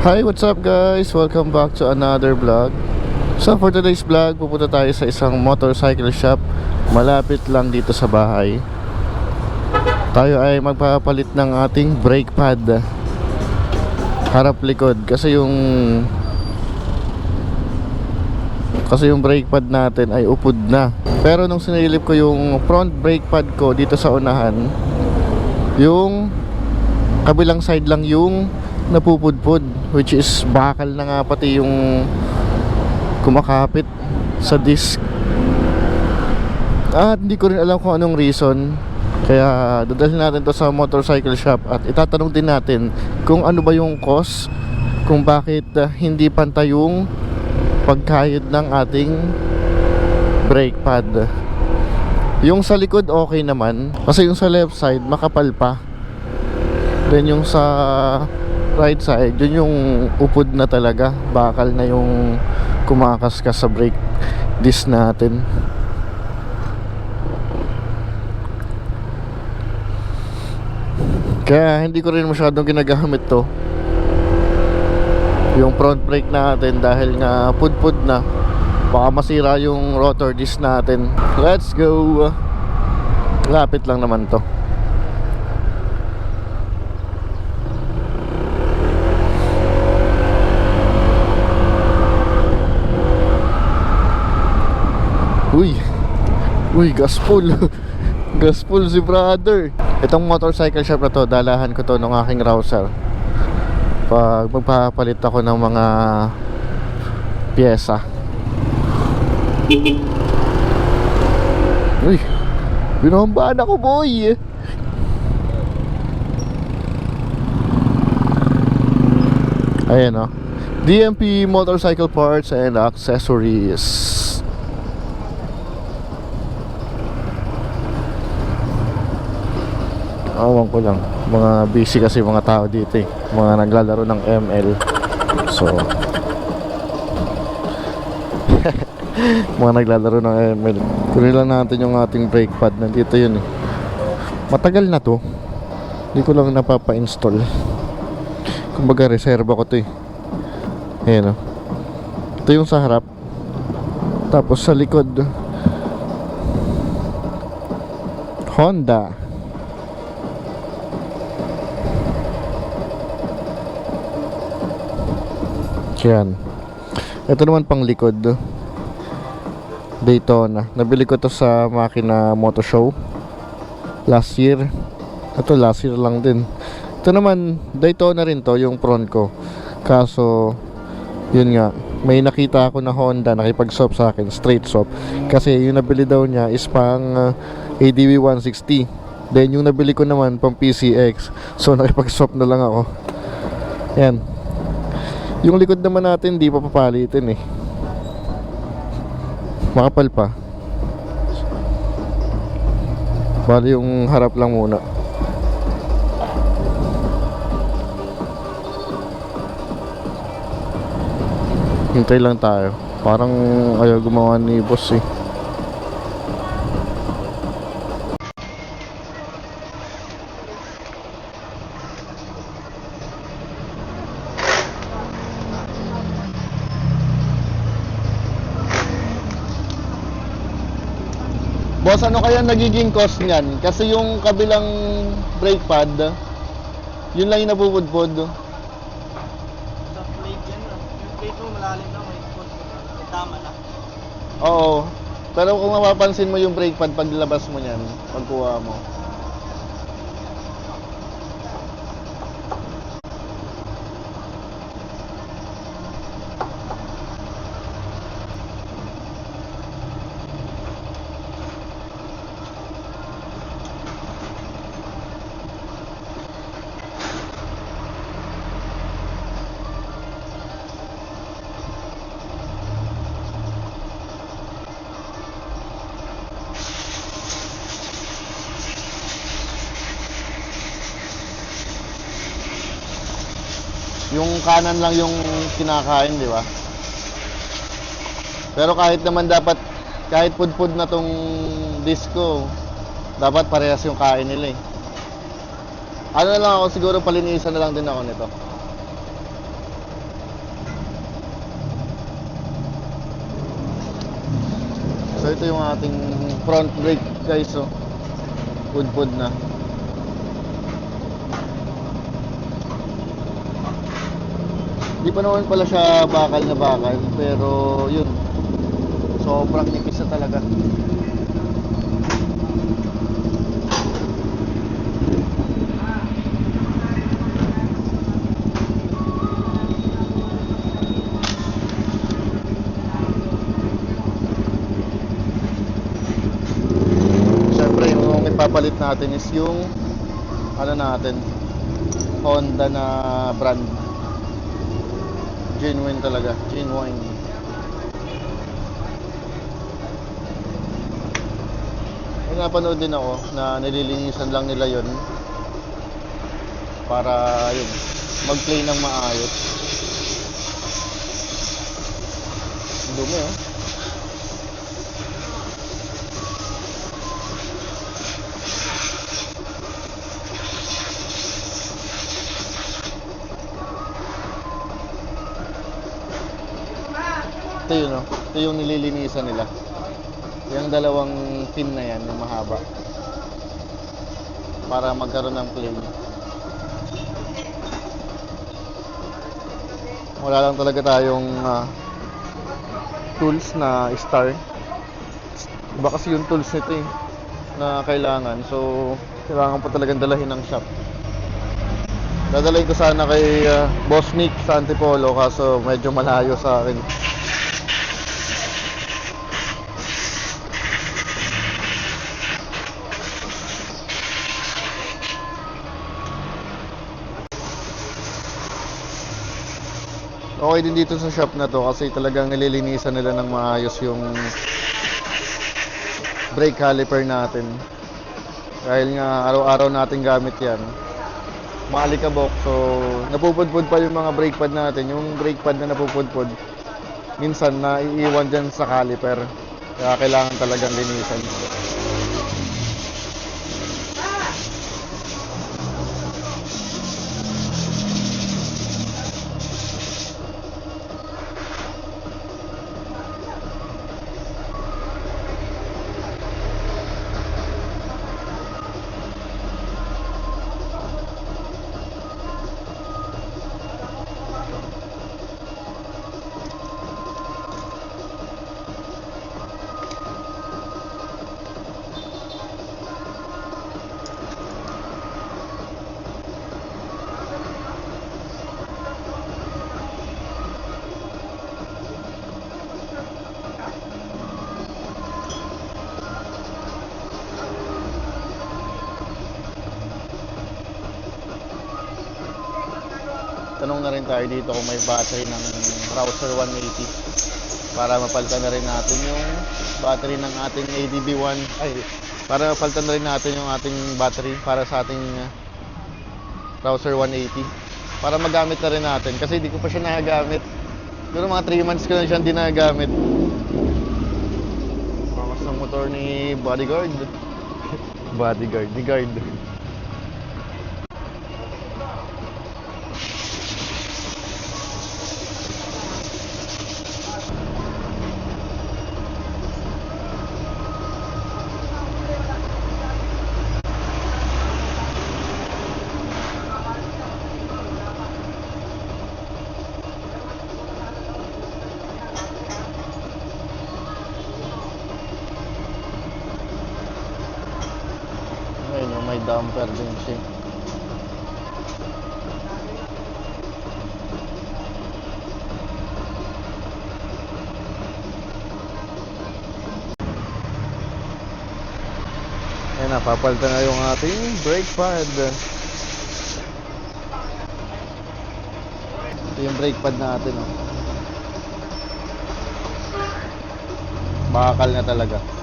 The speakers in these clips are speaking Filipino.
Hi, what's up guys? Welcome back to another vlog. So for today's vlog, pupunta tayo sa isang motorcycle shop malapit lang dito sa bahay. Tayo ay magpapalit ng ating brake pad. Harap likod kasi yung kasi yung brake pad natin ay upod na. Pero nung sinilip ko yung front brake pad ko dito sa unahan, yung kabilang side lang yung napupudpud which is bakal na nga pati yung kumakapit sa disc. At hindi ko rin alam kung anong reason. Kaya dadalhin natin to sa motorcycle shop at itatanong din natin kung ano ba yung cause kung bakit uh, hindi pantay yung pagkayod ng ating brake pad. Yung sa likod okay naman. Kasi yung sa left side makapal pa. Then yung sa right side, yun yung upod na talaga. Bakal na yung kumakaskas sa brake disc natin. Kaya hindi ko rin masyadong ginagamit to. Yung front brake natin dahil nga pudpud na. Baka masira yung rotor disc natin. Let's go! Lapit lang naman to. Uy. Uy, gaspol. gaspol si brother. Itong motorcycle shop na to, dalahan ko to ng aking rouser. Pag magpapalit ako ng mga pyesa. Uy. Binombahan ako, boy. Ayan, oh. DMP Motorcycle Parts and Accessories. Awan ko lang. Mga busy kasi mga tao dito eh. Mga naglalaro ng ML. So, mga naglalaro ng ML. Kunin lang natin yung ating brake pad. Nandito yun eh. Matagal na to. Hindi ko lang napapa-install. Kumbaga, reserva ko to eh. Ayan o. Ito yung sa harap. Tapos sa likod. Honda. Yan. Ito naman pang likod. Daytona. Nabili ko to sa Makina Moto Show last year. Ito last year lang din. Ito naman Daytona rin to yung front ko. Kaso yun nga may nakita ako na Honda nakipag-swap sa akin, straight swap. Kasi yung nabili daw niya is pang uh, ADV 160. Then yung nabili ko naman pang PCX. So nakipag-swap na lang ako. Yan. Yung likod naman natin, di pa papalitin eh. Makapal pa. Bali yung harap lang muna. Hintay lang tayo. Parang ayaw gumawa ni boss eh. Boss, ano kaya nagiging cost niyan? Kasi yung kabilang brake pad, yun lang yung nabubudbod. Sa plate yan ah. Yung plate mo malalim na, may. May tama na. Oo. Pero kung mapapansin mo yung brake pad paglabas mo niyan, pagkuha mo. kanan lang yung kinakain, di ba? Pero kahit naman dapat, kahit pudpud na tong disco, dapat parehas yung kain nila eh. Ano na lang ako, siguro palinisan na lang din ako nito. So ito yung ating front brake guys, so pudpud na. Di pa naman pala siya bakal na bakal pero yun. Sobrang nipis na talaga. Siyempre yung ipapalit natin is yung ano natin Honda na brand genuine talaga. Genuine. May napanood din ako na nililinisan lang nila yon para yun mag-play ng maayos. Dumi oh Ito yun, oh. Ito yung nililinisan nila. Yung dalawang pin na yan, yung mahaba. Para magkaroon ng play. Wala lang talaga tayong ah, tools na star. Iba kasi yung tools nito eh, na kailangan. So, kailangan pa talagang dalahin ng shop. Dadalhin ko sana kay ah, Boss Nick sa Antipolo kaso medyo malayo sa akin. Okay din dito sa shop na to kasi talagang nililinisan nila ng maayos yung brake caliper natin. Dahil nga araw-araw natin gamit yan. Maalikabok. So, napupudpud pa yung mga brake pad natin. Yung brake pad na napupudpud, minsan naiiwan dyan sa caliper. Kaya kailangan talagang linisan. Tanong na rin tayo dito kung may battery ng Browser 180 para mapalitan na rin natin yung battery ng ating ADB1 ay para mapalitan na rin natin yung ating battery para sa ating uh, Browser 180 para magamit na rin natin kasi hindi ko pa siya nagagamit. Pero mga 3 months ko na siya hindi nagagamit. Bakas ng motor ni Bodyguard. Bodyguard, ni guard Ayun, oh, may damper din siya. Ayan na, papalitan na yung ating brake pad. Ito yung brake pad natin. Oh. Bakal na talaga.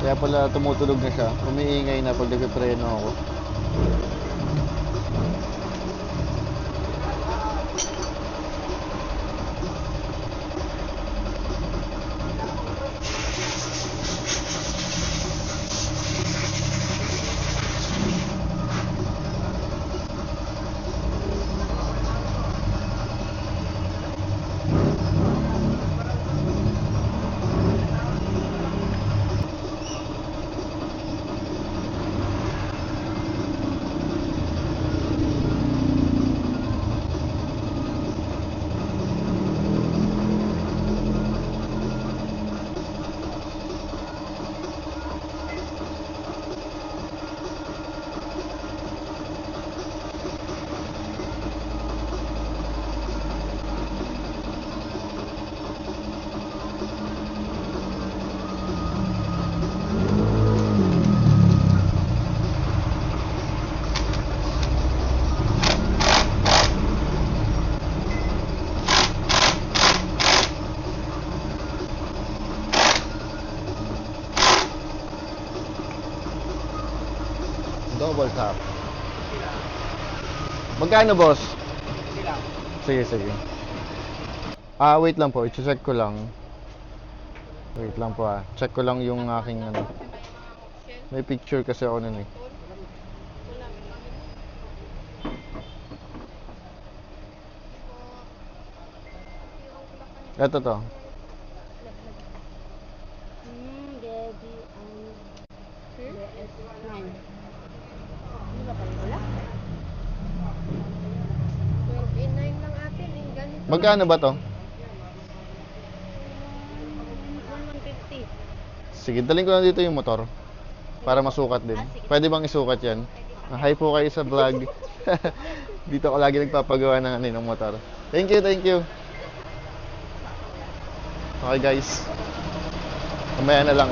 Kaya pala tumutunog na siya. Umiingay na pag nagpipreno ako. Double tap. Magkano, boss? Sige, sige. Ah, wait lang po. I-check ko lang. Wait lang po ah. Check ko lang yung aking ano. May picture kasi ako nun eh. Ito to. Hmm, Magkano ba to? 150. Sige, daling ko na dito yung motor. Para masukat din. Pwede bang isukat yan? Ah, Hi po kayo sa vlog. dito ako lagi nagpapagawa ng ano ng motor. Thank you, thank you. Okay guys. Mamaya na lang.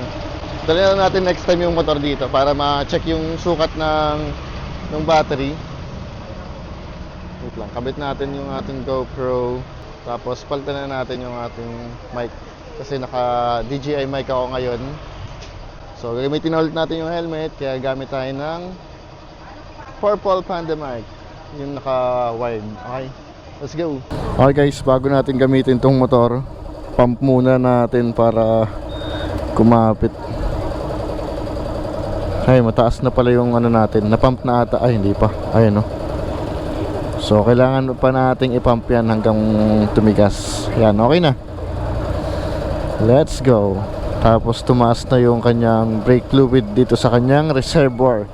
Dali na lang natin next time yung motor dito para ma-check yung sukat ng ng battery. Wait lang, kabit natin yung ating GoPro. Tapos palitan na natin yung ating mic. Kasi naka DJI mic ako ngayon. So gagamitin na ulit natin yung helmet. Kaya gamit tayo ng Purple Panda mic. Yung naka wide. Okay, let's go. Okay guys, bago natin gamitin tong motor, pump muna natin para kumapit. Ay, mataas na pala yung ano natin. Na-pump na ata. Ay, hindi pa. Ayun, no. So, kailangan pa nating ipump yan hanggang tumigas. Yan, okay na. Let's go. Tapos tumaas na yung kanyang brake fluid dito sa kanyang reservoir.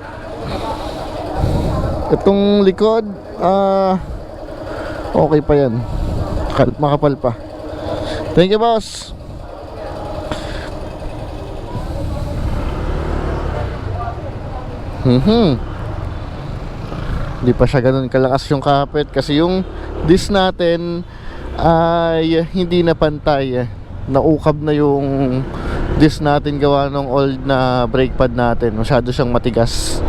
Itong likod, ah, okay pa yan. Makapal pa. Thank you, boss. Mhm. Hindi pa siya ganun kalakas yung kapit kasi yung disc natin ay hindi na pantay. Naukab na yung disc natin gawa ng old na brake pad natin. Masyado siyang matigas.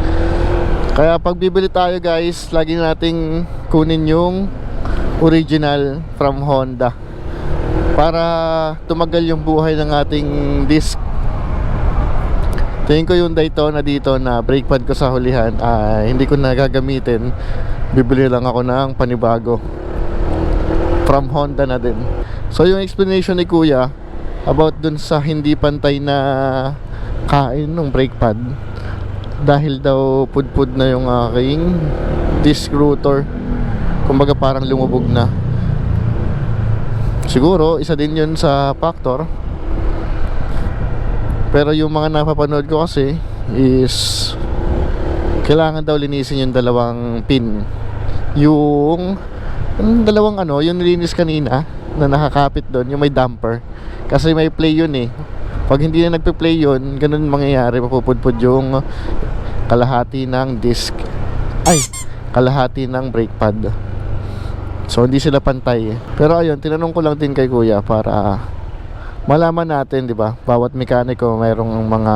Kaya pag bibili tayo guys, lagi nating kunin yung original from Honda para tumagal yung buhay ng ating disc Tingin ko yung Daytona dito na brake pad ko sa hulihan ay hindi ko na gagamitin. Bibili lang ako ng panibago. From Honda na din. So yung explanation ni Kuya about dun sa hindi pantay na kain ng brake pad dahil daw pudpud na yung aking disc rotor. Kumbaga parang lumubog na. Siguro isa din yun sa factor pero yung mga napapanood ko kasi is kailangan daw linisin yung dalawang pin. Yung yung dalawang ano, yung nilinis kanina na nakakapit doon, yung may damper. Kasi may play yun eh. Pag hindi na nagpe-play yun, ganun mangyayari, mapupudpud yung kalahati ng disc. Ay, kalahati ng brake pad. So hindi sila pantay. Pero ayun, tinanong ko lang din kay Kuya para malaman natin, 'di ba? Bawat mekaniko mayroong mga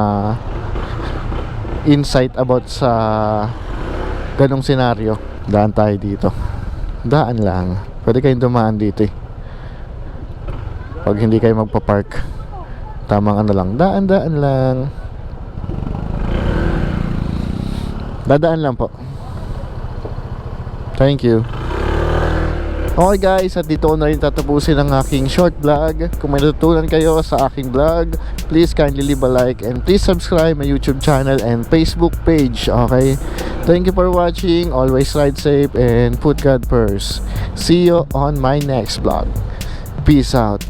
insight about sa ganong senaryo. Daan tayo dito. Daan lang. Pwede kayong dumaan dito eh. Pag hindi kayo magpa-park. Tamang ano lang. Daan, daan lang. Dadaan lang po. Thank you. Okay guys, at dito na rin tatapusin ang aking short vlog. Kung may natutunan kayo sa aking vlog, please kindly leave a like and please subscribe my YouTube channel and Facebook page. Okay? Thank you for watching. Always ride safe and put God first. See you on my next vlog. Peace out.